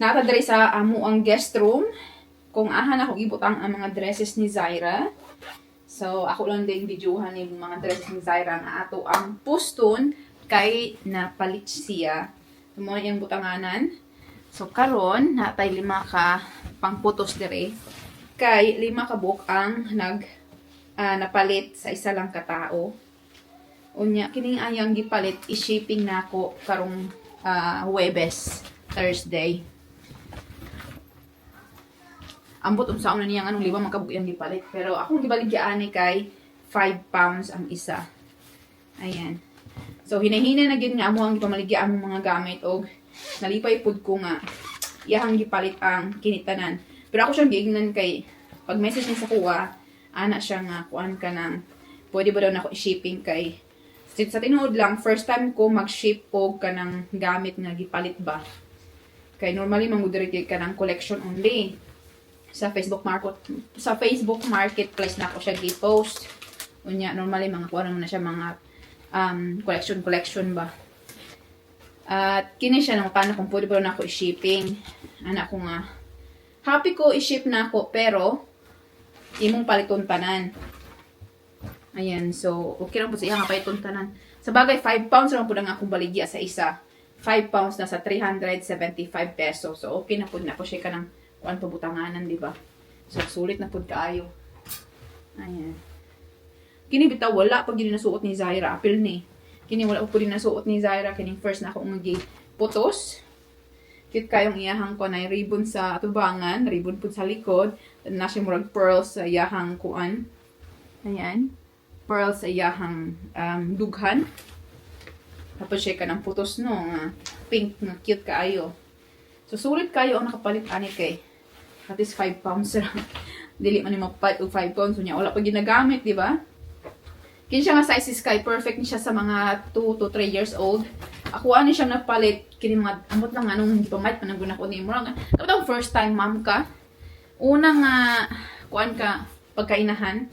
Nata diri sa amo ang guest room. Kung ahan ako ibutang ang mga dresses ni Zaira. So, ako lang din videohan yung mga dresses ni Zaira na ato ang puston kay napalit siya. So, muna yung butanganan. So, karon natay lima ka pangputos dire. Kay lima ka book ang nag ah, napalit sa isa lang ka tao. Unya, kining ayang gipalit, i-shipping na ako karong ah, Webes, Thursday. Ambot um sa una niya anong lima makabuk yung gipalit. Pero akong gibaligyan ni kay 5 pounds ang isa. Ayan. So, hinahina na gyud nga amo ang gipamaligya ang mga gamit og nalipay pud ko nga iyahang gipalit ang kinitanan. Pero ako siyang giignan kay pag message niya sa kuha, ana siya nga kuan ka ng pwede ba daw na ako i-shipping kay sa tinuod lang, first time ko mag-ship og ka ng gamit nga gipalit ba. Kay normally mangudiri ka ng collection only sa Facebook market sa Facebook marketplace na ako siya gi-post. Unya normally mga naman na siya mga um, collection collection ba. At kini siya nang paano kung pwede ba na ako i-shipping. Anak ko nga. Happy ko i-ship na ako pero imong paliton tanan. Ayan, so okay lang po sa iya nga paliton tanan. Sa bagay 5 pounds lang po lang akong baligya sa isa. 5 pounds na sa 375 pesos. So okay na po na po siya ka ng kuan pabutanganan, di ba? So sulit na po kaayo. Ayan. Kini bitaw wala pag yun nasuot ni Zaira apil ni. Kini wala din nasuot ni Zaira kining first na ako umagi putos. Cute kayong iyahang ko na ribbon sa tubangan, ribbon po sa likod, na siya murag pearls sa iyahang kuan. Ayan. Pearls sa iyahang um, dughan. Tapos siya ka ng putos no, nga pink nga cute kaayo. So sulit kayo ang nakapalit ani kay. At least 5 pounds lang. Dili man ni mapapalit og 5 pounds unya wala pa ginagamit, di ba? Kini siya nga size is kay perfect ni siya sa mga 2 to 3 years old. Ako ani siya napalit kini mga amot lang anong gipamait man ko ni mo lang. Kapag first time mom ka, una nga kuan ka pagkainahan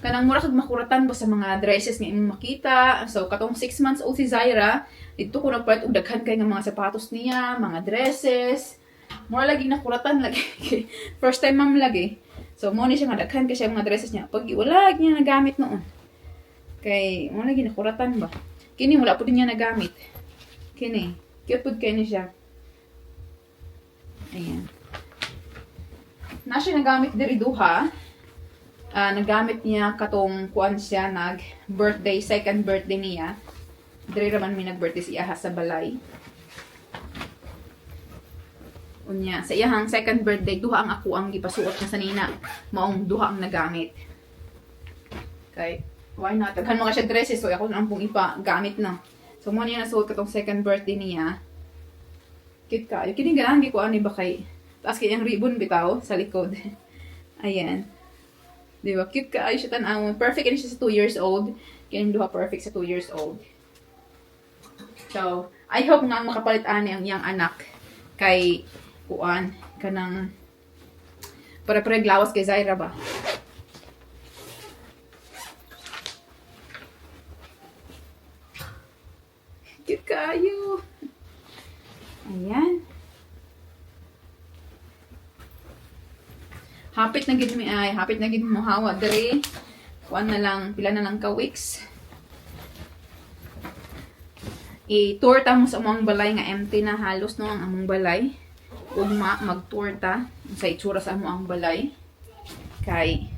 kanang mura kag makuratan ba sa mga dresses nga imong makita. So katong 6 months old si Zaira, dito ko nagpalit og daghan kay nga mga sapatos niya, mga dresses. Mura lagi nakuratan lagi. First time ma'am lagi. So mo ni siya nga daghan kay siya mga dresses niya. Pag wala niya nagamit noon. Kay mo lagi nakuratan ba. Kini wala pud niya nagamit. Kini. Cute pud kay ni siya. Ayan. Na siya nagamit diri duha ah nagamit niya katong kuan siya nag birthday second birthday niya diri raman mi nag birthday siya ha sa balay unya sa iyahang second birthday duha ang ako ang gipasuot niya sa nina maong duha ang nagamit kay why not daghan mga siya dresses so ako na ang pong ipa gamit na so mo niya nasuot katong second birthday niya cute ka kini ganahan gi ko ani ba kay taas kay ang ribbon bitaw sa likod ayan Di ba? Cute ka. Ay, siya tanaw. Perfect yan siya sa 2 years old. Kaya duha perfect sa 2 years old. So, I hope nga makapalit ani ang iyang anak kay kuan kanang para para glawas kay Zaira ba. Cute kayo. Ayan. Hapit na gid mi ay, hapit na gid mo hawa diri. Kuan na lang, pila na lang ka weeks. I-tour ta mo sa among balay nga empty na halos no ang among balay. Ugma mag-tour ta sa itsura sa among balay. Kay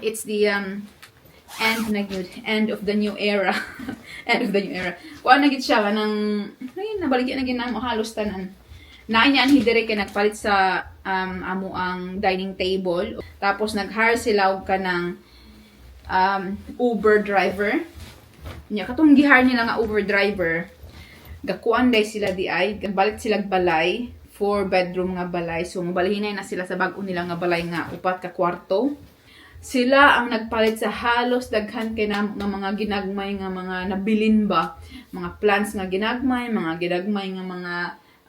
it's the um end na gid, end of the new era. end of the new era. Kuan na gid siya kanang ay nabaligyan na gid na mo halos tanan na niya ni dire kay nagpalit sa um, amo ang dining table tapos nag-hire sila og kanang um, Uber driver nya katong gihire nila nga Uber driver gakuan day sila di ay balik sila balay four bedroom nga balay so mabalihinay na sila sa bag-o nila nga balay nga upat ka kwarto sila ang nagpalit sa halos daghan kay na nga mga ginagmay nga mga nabilin ba mga plants nga ginagmay mga ginagmay nga mga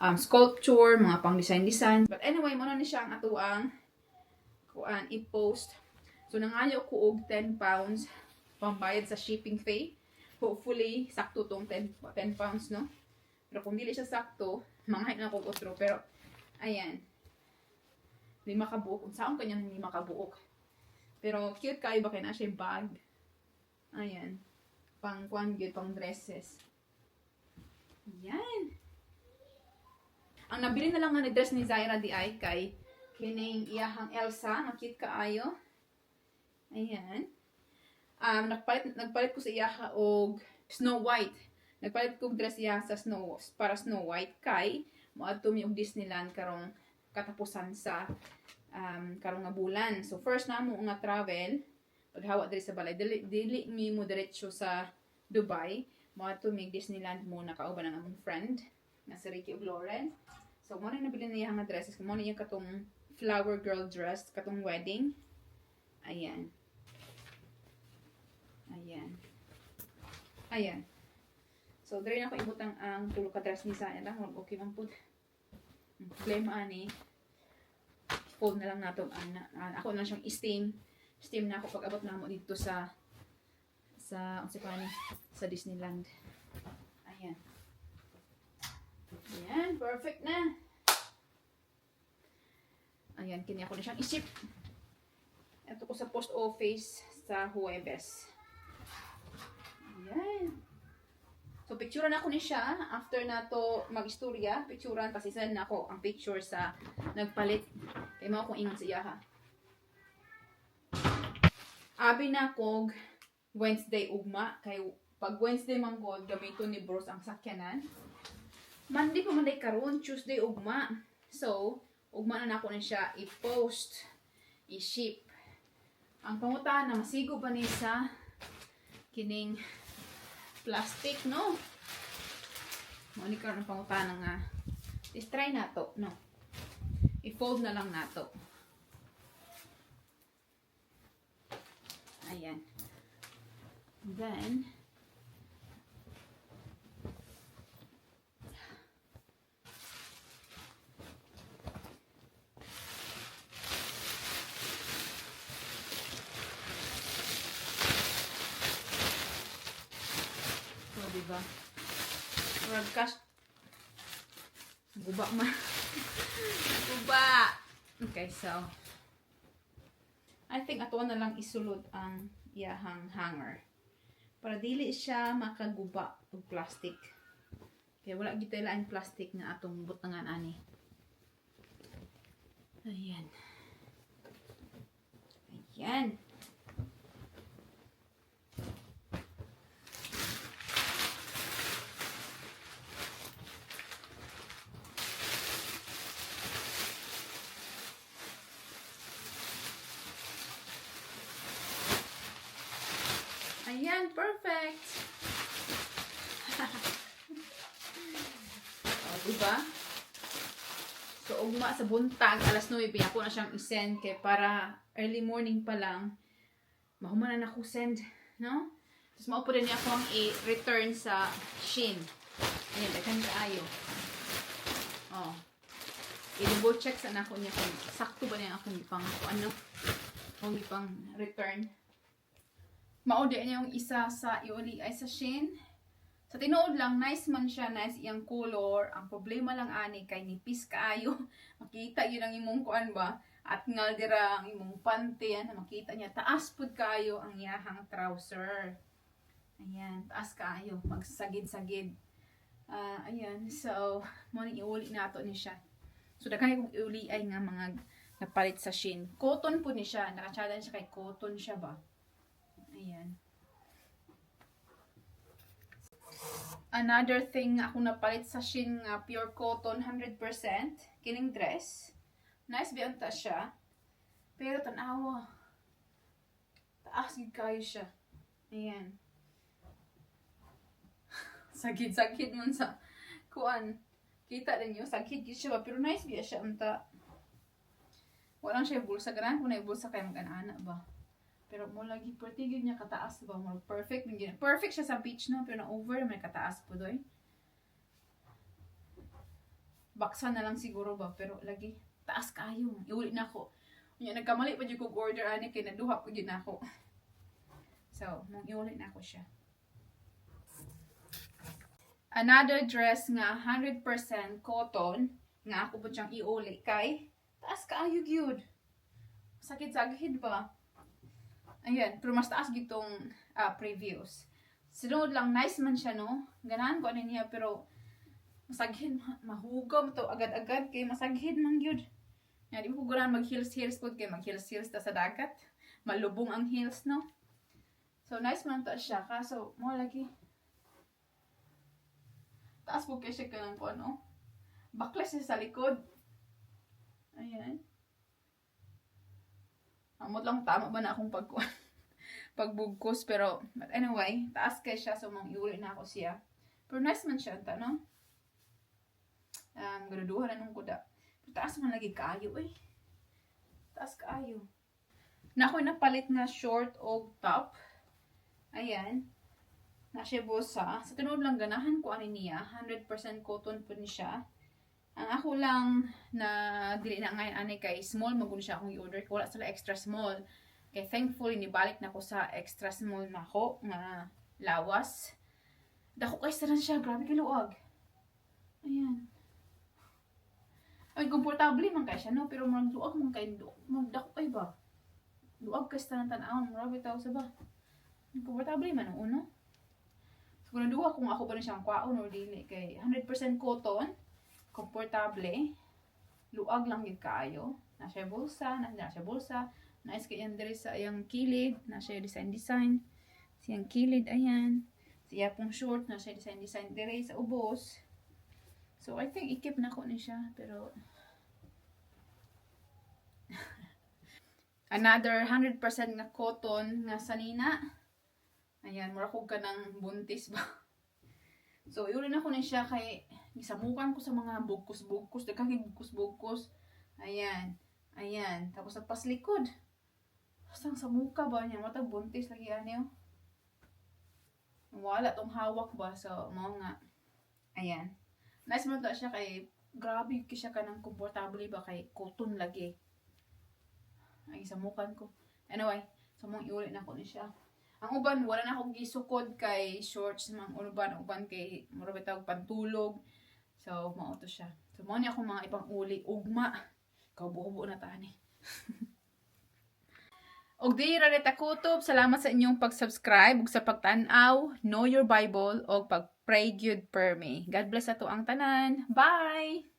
um, sculpture, mga pang design-design. But anyway, muna ni siya ang ato ang kuan i-post. So nangayo ko og 10 pounds pambayad sa shipping fee. Hopefully sakto tong 10 10 pounds no Pero kung dili siya sakto, manghay na ko otro. Pero, ayan. Lima ka buok. Kung saan kanya lima ka buok. Pero, cute kayo ba kaya na siya bag. Ayan. Pang kwan gyud pang dresses. Ayan. Ang nabili na lang nga ni dress ni Zaira di ay kay kining iyahang Elsa. Cute kaayo. Ayan. Um, nagpalit, nagpalit ko sa iyaha og Snow White. Nagpalit ko og dress iya sa Snow para Snow White kay moadto mi og Disneyland karong katapusan sa um, karong nga bulan. So first na mo nga travel paghawa diri sa balay dili, dili mi mo diretso sa Dubai moadto mi Disneyland muna kauban ang among friend nga si Ricky ug Lauren. So mo na nabili niya nga dresses mo niya katong flower girl dress katong wedding. Ayan. Ayan. Ayan. So, dali na ako ibutang ang tulo ka dress ni lang. Huwag okay man po. Ang problema ani. Fold na lang nato. Ana, ako na siyang steam. Steam na ako pag abot na mo dito sa sa ang pa ni sa Disneyland. Ayan. Ayan, perfect na. Ayan, kini ako na siyang isip. Ito ko sa post office sa Huwebes. Ayan. So, picturean ako ni siya. After na to mag-istorya, picturean, pasisend na ako ang picture sa nagpalit. Kaya mo akong ingon sa iya ha. Abi na kog Wednesday ugma. Kay pag Wednesday man god gamiton ni Bros ang sakyanan. Monday pa man karon, Tuesday ugma. So, ugma na nako ni siya i-post, i-ship. Ang pangutan na masigo pa ni sa kining plastic, no? Muni karon ang pangutan nga. Is try na to, no? I-fold na lang nato. Ayan. Then, diba? Cash. Guba man. Guba! Okay, so. I think ato na lang isulod ang iyahang hanger. Para dili siya makaguba og plastic. Kaya wala gitay lain plastic nga atong butangan ani. Ayan. Ayan. Ayan, perfect! o, diba? So, ugma sa buntag, alas 9, ako na siyang isend kay para early morning pa lang, mahuman na ako send, no? Tapos maupo din niya ako ang i-return sa Shin. Ayan, daghan kaayo. Oh. I-double check sa nako niya kung sakto ba niya akong ipang ano, kung ipang return. Maudi niya yung isa sa iuli ay sa Shin. Sa tinuod lang, nice man siya, nice iyang color. Ang problema lang ani kay nipis kaayo. Makita yun ang imong kuan ba? At ngal dira ang imong panty, yan, makita niya taas pud kaayo ang iyahang trouser. Ayan, taas kaayo, magsagid-sagid. Ah, ayan, so mo ni iuli nato ni siya. So daghan kong iuli ay nga mga napalit sa Shin. Cotton po ni siya, naka-challenge siya kay cotton siya ba? Ayan. Another thing ako napalit sa Shin nga pure cotton 100% kining dress. Nice ba ta siya? Pero tanawa. Taas gid kayo siya. Ayan. Sagid-sagid man sa kuan. Kita din yun, sagid gid siya? Pero nice ba siya unta. Walang siya bulsa. Ganahan ko na bulsa kaya mag-ana ba? Pero mo lagi pretty gid niya kataas ba mo perfect din gid. Perfect siya sa beach no pero na over may kataas po doy. Baksa na lang siguro ba pero lagi taas kayo. Iuli na ako. Unya nagkamali pa jud ko order ani kay naduha ko jud nako. So, mong iuli na ako siya. another dress nga 100% cotton nga ako po siyang iuli kay taas kaayo gyud. Sakit sa agid ba? Ayan, pero mas taas gitong ah, previews. Sunod lang, nice man siya, no? Ganahan ko ano niya, pero masaghin, ma- mahugam to agad-agad kay masaghin man gyud. Nga, di mo ko ganahan mag-heels-heels po kay mag-heels-heels ta sa dagat. Malubong ang heels, no? So, nice man to siya. Kaso, mo lagi. Taas po kay siya ka ng ano. Backless siya sa likod. Ayan. Amot lang tama ba na akong pag pagbugkos pero but anyway, taas kay siya so mong iuli na ako siya. Pero nice man siya ta no. Um, graduhan na nung kuda. Pero taas man lagi kaayo eh. Taas kaayo. Na ako napalit nga short o top. Ayan. Na siya bosa. Sa tunod lang ganahan ko ani niya. 100% cotton po ni siya. Ang ako lang na dili na ngayon ani kay small magun siya akong i-order ko wala sila extra small. Kay thankfully nibalik na ko sa extra small na ako nga lawas. Dako kay sa siya, grabe kay luag. Ayan. Ay, komportable man kay siya, no? Pero marang luag man kay do. Magdako ay ba? Luag kay sa tanawon, grabe tao sa ba? Komportable man ang uno. So, kung naduha kung ako ba na siyang kwaon or dili kay 100% cotton, komportable, luag lang gid kaayo. Na siya bulsa, na, na siya bulsa. Nice kay yan diri sa iyang kilid, na siya design design. Siyang kilid ayan. Siya pong short na siya design design diri sa ubos. So I think ikip na ko ni siya pero Another 100% nga cotton nga sanina. Ayan, mura ko ka ng buntis ba. So, yun na ko na siya kay gisamukan ko sa mga bugkos-bugkos, daghang bugkos-bugkos. Ayan. Ayan. Tapos sa paslikod. Basta sa muka ba niya, matag buntis lagi ano. Wala tong hawak ba so mo nga. Ayan. Nice mo siya kay grabe kay siya kanang komportable ba kay cotton lagi. Ay samukan ko. Anyway, so mong iuli na ko ni siya. Ang uban, wala na akong gisukod kay shorts mga uban, uban kay murabit tawag pantulog. So, mao to siya. So, mao ni ako mga ibang uli, ugma. Kaubo-ubo na tani. Og di ra kutob, salamat sa inyong pag-subscribe ug sa pagtan-aw, know your Bible og pag-pray gyud per me. God bless ato ang tanan. Bye.